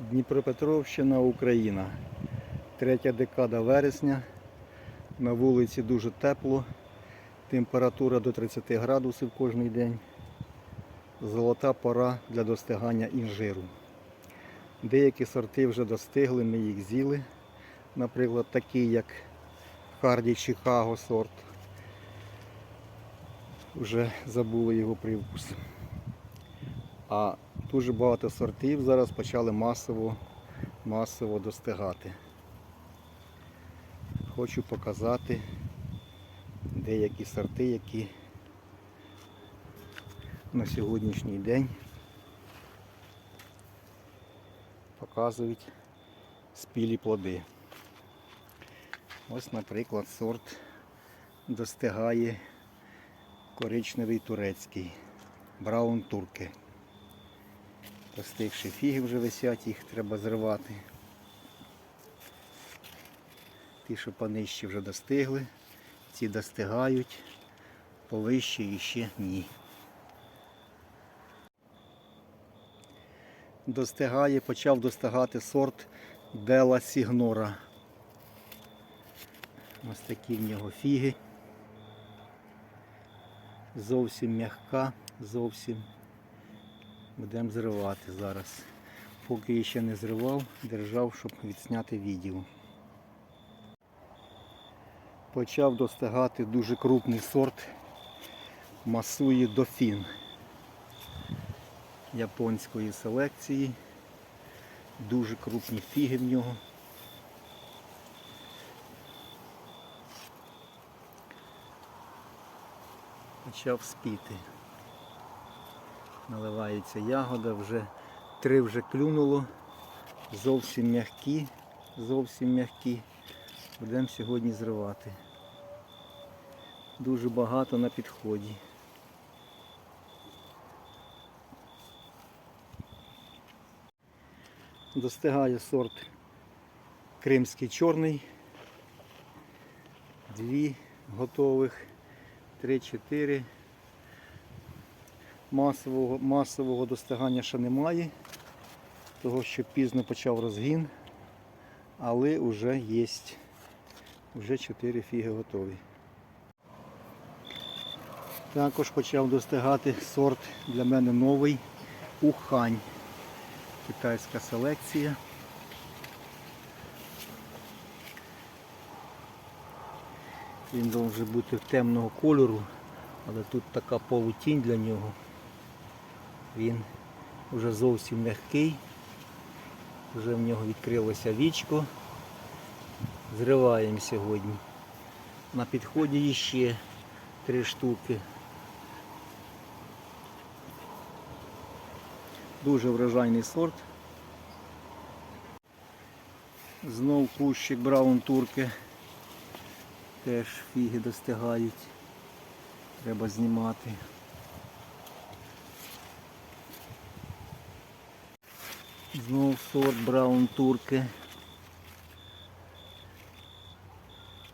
Дніпропетровщина, Україна. Третя декада вересня. На вулиці дуже тепло. Температура до 30 градусів кожен день. Золота пора для достигання інжиру. Деякі сорти вже достигли, ми їх з'їли. Наприклад, такий як Харді Чикаго сорт. Вже забули його привкус. А дуже багато сортів зараз почали масово, масово достигати. Хочу показати деякі сорти, які на сьогоднішній день показують спілі плоди. Ось, наприклад, сорт достигає коричневий турецький, браун турки. Достигші фіги вже висять, їх треба зривати. Ті, що понижчі вже достигли, ці достигають, повище і ще ні. Достигає, почав достигати сорт Дела Сігнора. Ось такі в нього фіги. Зовсім м'яка, зовсім. Будемо зривати зараз. Поки я ще не зривав, держав, щоб відсняти відео. Почав достигати дуже крупний сорт Масуї Дофін японської селекції. Дуже крупні фіги в нього. Почав спіти. Наливається ягода, вже три вже клюнуло, зовсім м'які, зовсім м'які. Будемо сьогодні зривати. Дуже багато на підході. Достигає сорт кримський чорний. Дві готових, три-чотири. Масового, масового достигання ще немає, того що пізно почав розгін, але вже є. Вже 4 фіги готові. Також почав достигати сорт для мене новий Ухань. Китайська селекція. Він може бути темного кольору, але тут така полутінь для нього. Він вже зовсім м'який, вже в нього відкрилося вічко. Зриваємо сьогодні. На підході ще три штуки. Дуже врожайний сорт. Знов кущик браун турки. Теж фіги достигають. Треба знімати. Знов сорт браун турки.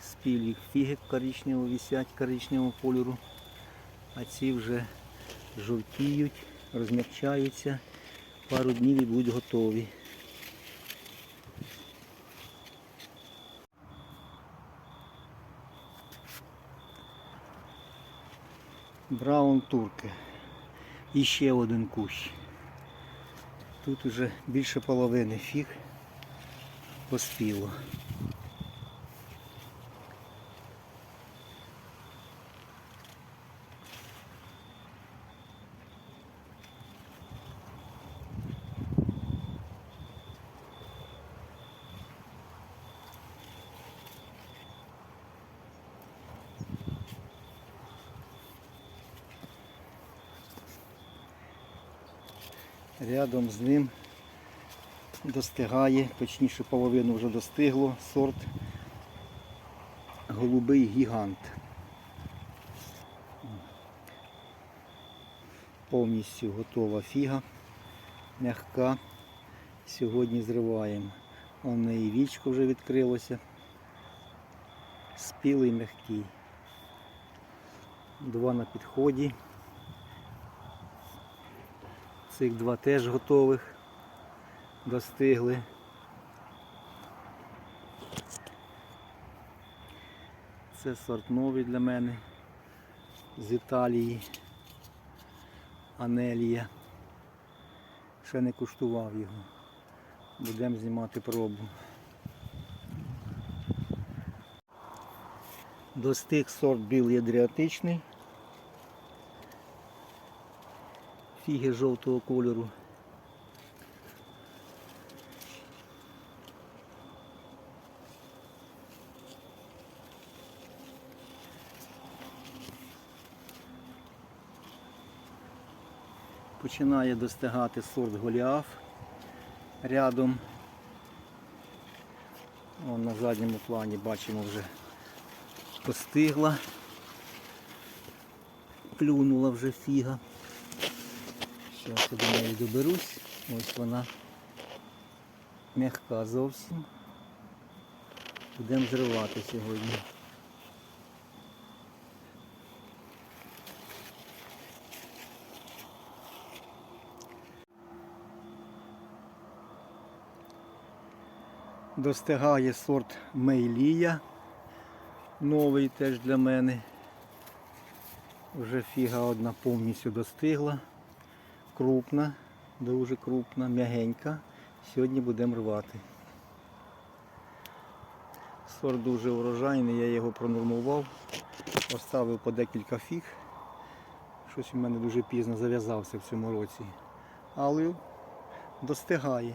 Спілі фіги коричневого висять коричневого кольору, а ці вже жовтіють, розмягчаються, пару днів і будуть готові. Браун турки. І ще один кущ. Тут уже більше половини фіг поспіло. Рядом з ним достигає, точніше половину вже достигло, сорт голубий гігант. Повністю готова фіга, м'яка. Сьогодні зриваємо. У неї вічко вже відкрилося. Спілий м'який. Два на підході. Цих два теж готових. достигли. Це сорт новий для мене з Італії. Анелія. Ще не куштував його. Будемо знімати пробу. Достиг сорт білий адріатичний. Фіги жовтого кольору. Починає достигати сорт Голіаф рядом. Вон на задньому плані бачимо вже постигла. Клюнула вже фіга. Зараз я до неї доберусь. Ось вона м'яка зовсім. Будемо зривати сьогодні. Достигає сорт Мейлія. Новий теж для мене. Вже фіга одна повністю достигла. Крупна, дуже крупна, м'ягенька. Сьогодні будемо рвати. Сорт дуже урожайний, я його пронормував. Оставив по декілька фіг. Щось у мене дуже пізно зав'язався в цьому році. Але достигає.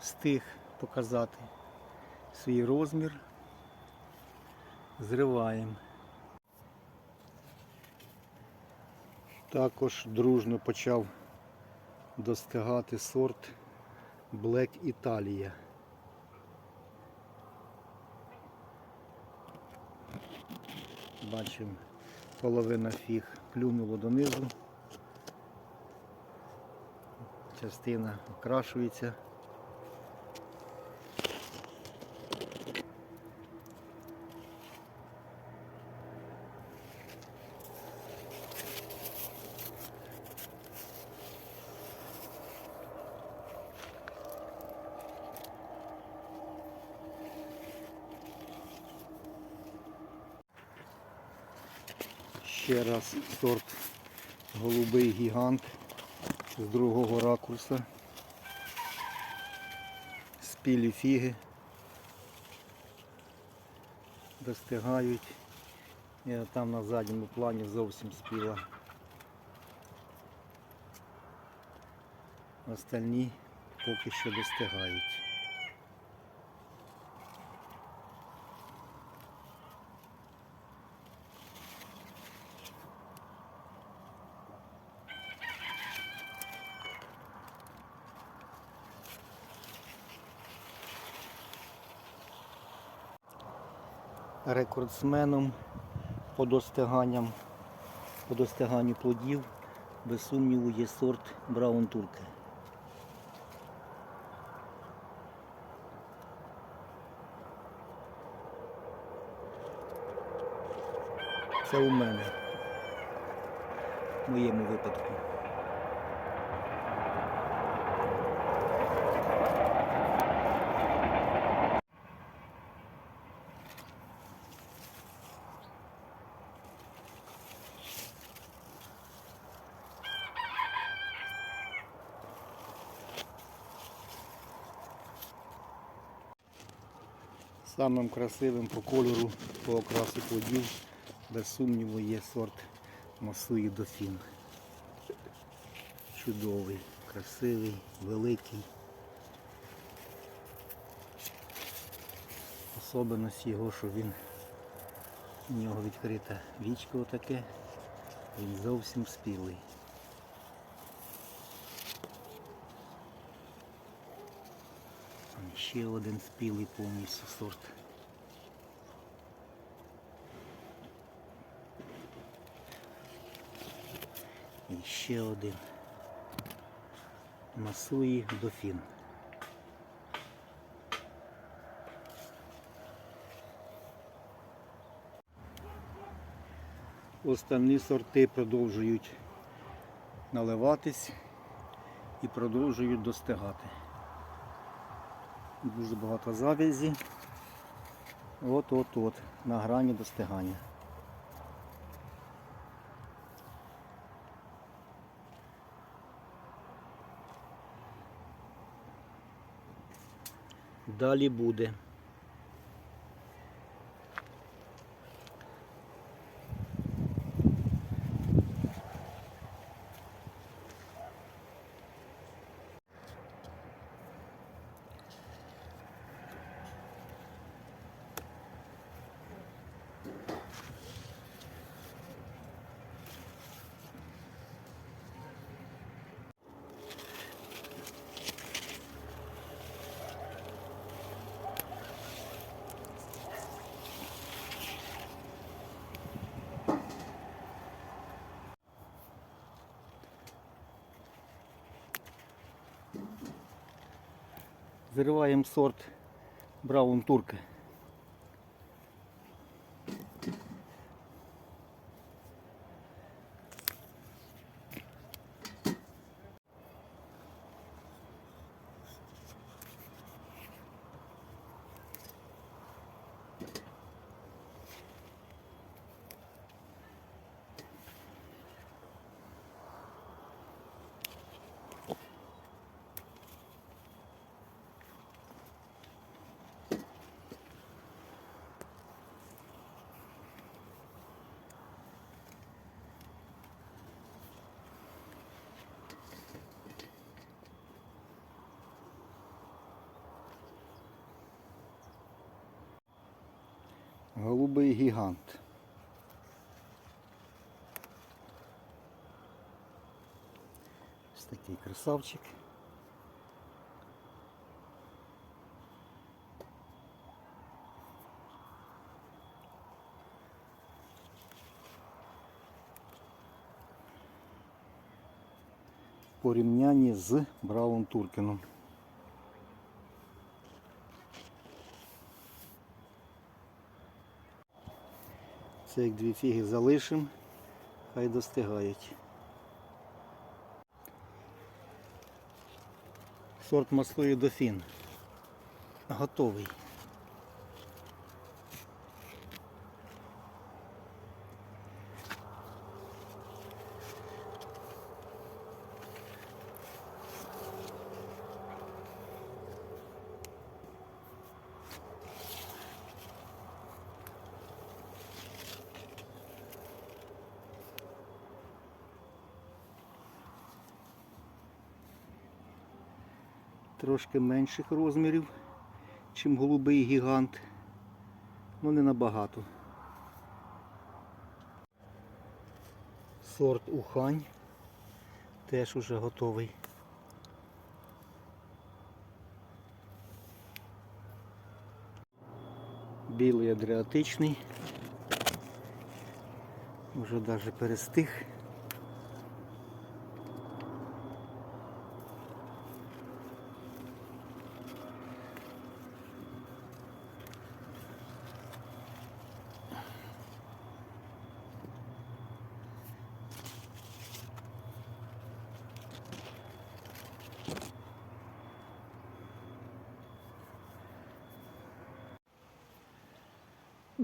Встиг показати свій розмір. Зриваємо. Також дружно почав достигати сорт Black Italia. Бачимо, половина фіг клюнуло донизу. Частина окрашується. Ще раз сорт голубий гігант з другого ракурса. Спілі фіги достигають. І там на задньому плані зовсім спіла. Остальні поки що достигають. Рекордсменом по достиганням, по достиганню плодів, без сумніву, є сорт Браун Турке. Це у мене. В моєму випадку. Самим красивим по кольору, по окрасу плодів, без сумніву, є сорт Масуї Дофін. Чудовий, красивий, великий. Особливість його, що він у нього відкрите вічко отаке, він зовсім спілий. Ще один спілий повністю сорт. І ще один. Масуї дофін. Останні сорти продовжують наливатись і продовжують достигати. Дуже багато завязі. От-от-от, на грані достигання. Далі буде. Зриваємо сорт Браун Турка. Голубий гігант. Ось такий красавчик. Порівнянні з Браун Туркіном. Це як дві фіги залишимо, хай достигають. Сорт маслої дофін. Готовий. Трошки менших розмірів, чим голубий гігант. Ну не набагато. Сорт Ухань теж уже готовий. Білий адріатичний. Вже навіть перестиг.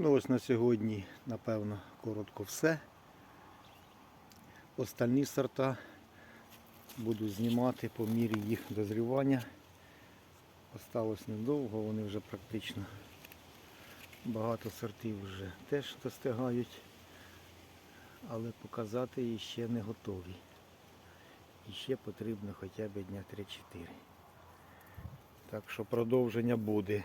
Ну ось на сьогодні, напевно, коротко все. Остальні сорта буду знімати по мірі їх дозрівання. Осталось недовго, вони вже практично багато сортів вже теж достигають, але показати її ще не готові. І ще потрібно хоча б дня 3-4. Так що продовження буде.